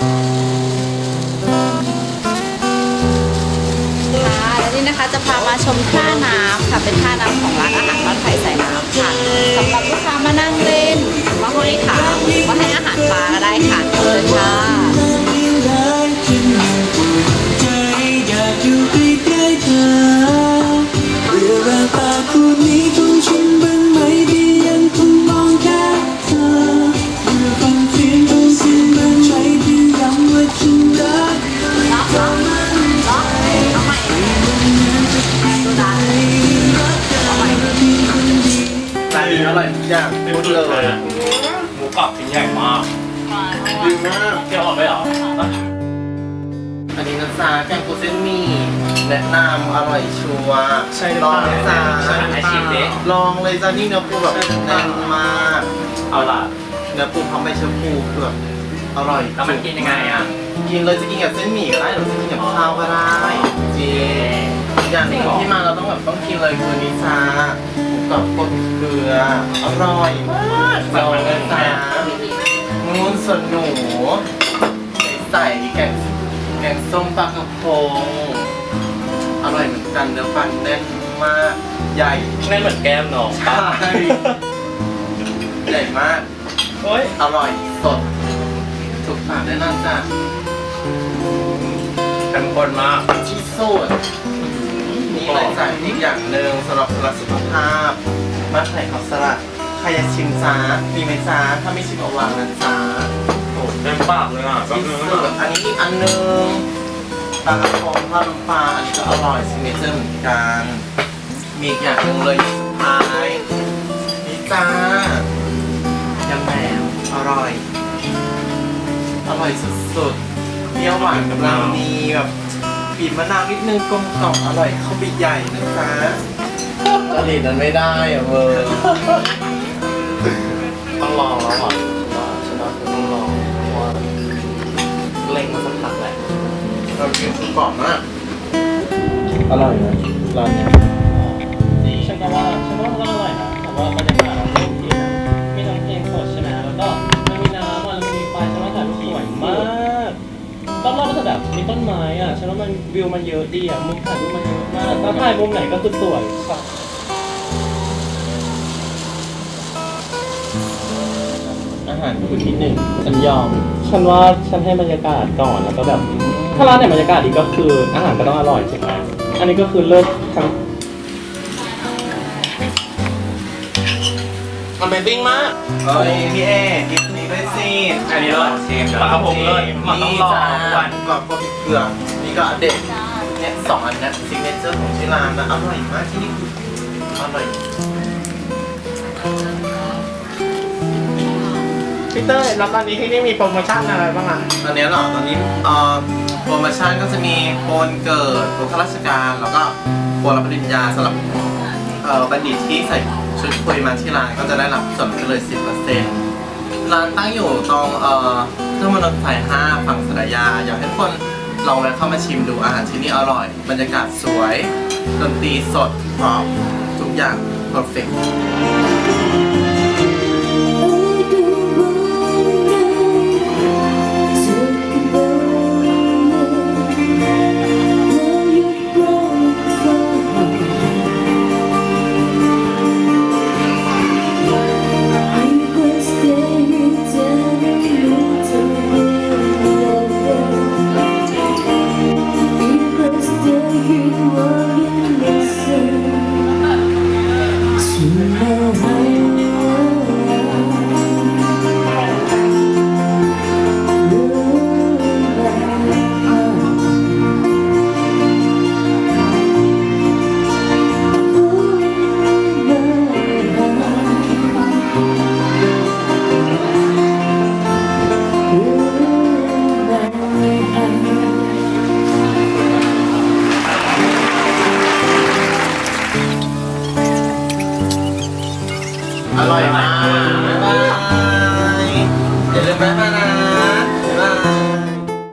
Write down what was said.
ค่ะและนี่นะคะจะพามาชมท่า อร่อยทุกอย่างพูดเลยหมูกรอบชิ้นใหญ่มากดีมากเที่ยวออกไปเหรอ อันนี้นะจ๊ะแกงปูเส้นหมี่แนะนำอร่อยชัวร์ลองเลยจ้าให้ชิมดิลองเลยจ้านี่เนื้อปูแบบแน่นมากเอาล่ะเนื้อปูพร้อมใบชะพูคือแบบอร่อยแล้วมันกินยังไงอะกินเลยจะกินกับเส้นหมี่ก็ได้หรือจะกินกับข้าวก็ได้จริงอย่างหนึ่งที่มาเราต้องแบบต้องกินเลยคือนิซาหมู กรอบกดเกลือ อร่อยมากแบบมันเงินจ้าแม่งูนส่วนหนู ใส่แกงแกงส้มปลากระพง อร่อยเหมือนกันเนื้อปันแน่นมาก ใหญ่ไม่เหมือนแก้มน้องใช่ใหญ่มาก โอ้ยอร่อยสดถูกปากแน่นอนจ้ะเข้มข้นมากที่สุด นี่เลยจ้ะอีกอย่างหนึ่งสำหรับรักสุขภาพมาไข่ข้าวสลัดใครอยากชิมจ้ามีไหมจ้าถ้าไม่ชิมเอาวางนะจ้าโอ้เต็มปากเลยอะแป๊บที่นึงสุดอันนี้อีกอันหนึงปลากระพงทอดน้ำปลาอันนี้ก็อร่อยซิกเนเจอร์เหมือนกันมีอีกอย่างหนึ่งเลยสุดท้ายนี่จ้ายำแหนมอร่อย อร่อยสุดๆเปรี้ยวหวานกำลังดีแบบ บีบมะนาวนิดนึงกลมกล่อมอร่อยเข้าไปใหญ่นะจ๊ะจริตนั้นไม่ได้อะเวอร์ต้องลองแล้วอะว่าฉันว่าฉันต้องลองเพราะว่าเล็งมาสักพักแหละเรากินสุดกรอบมากอร่อยนะร้านนี้ดี รอบๆก็จะแบบมีต้นไม้อะฉันว่ามันวิวมันเยอะดีอะมุมถ่ายรูปมันเยอะมากถ้าถ่ายมุมไหนก็คือสวยค่ะอาหารคือที่หนึ่งฉันยอม ฉันว่าฉันให้บรรยากาศก่อนแล้วก็แบบ ถ้าร้านไหนบรรยากาศดีก็คืออาหารก็ต้องอร่อยใช่ไหมอันนี้ก็คือเลิศทั้ง Amazing มากเอ้ยพี่เอกินอันนี้ด้วยสิอันนี้เลยเชฟปลากระพงเลยมันต้องลองทุกวันก่อนพวกเกลือนี่ก็เด็ดเนี่ยสองอันเนี้ซิกเนเจอร์ของที่ร้านนะอร่อยมากที่นี่คืออร่อยพี่เต้ยแล้วตอนนี้ที่นี่มีโปรโมชั่นอะไรบ้างอะตอนนี้เหรอตอนนี้เอ่อโปรโมชั่นก็จะมีโปรวันเกิดโปรข้าราชการ แล้วก็โปรรับปริญญาสำหรับเอ่อบัณฑิตที่ใส่ชุดคุยมาที่ร้านก็จะได้รับส่วนลดเลย 10%ร้านตั้งอยู่ตรงเอ่อเทองมนอลสาย5ฝั่งสระยา อยากให้ทุกคนลองแวะเข้ามาชิมดูอาหารที่นี่อร่อย บรรยากาศสวยดนตรีสดพร้อมทุกอย่าง perfect Thank อร่อยมาก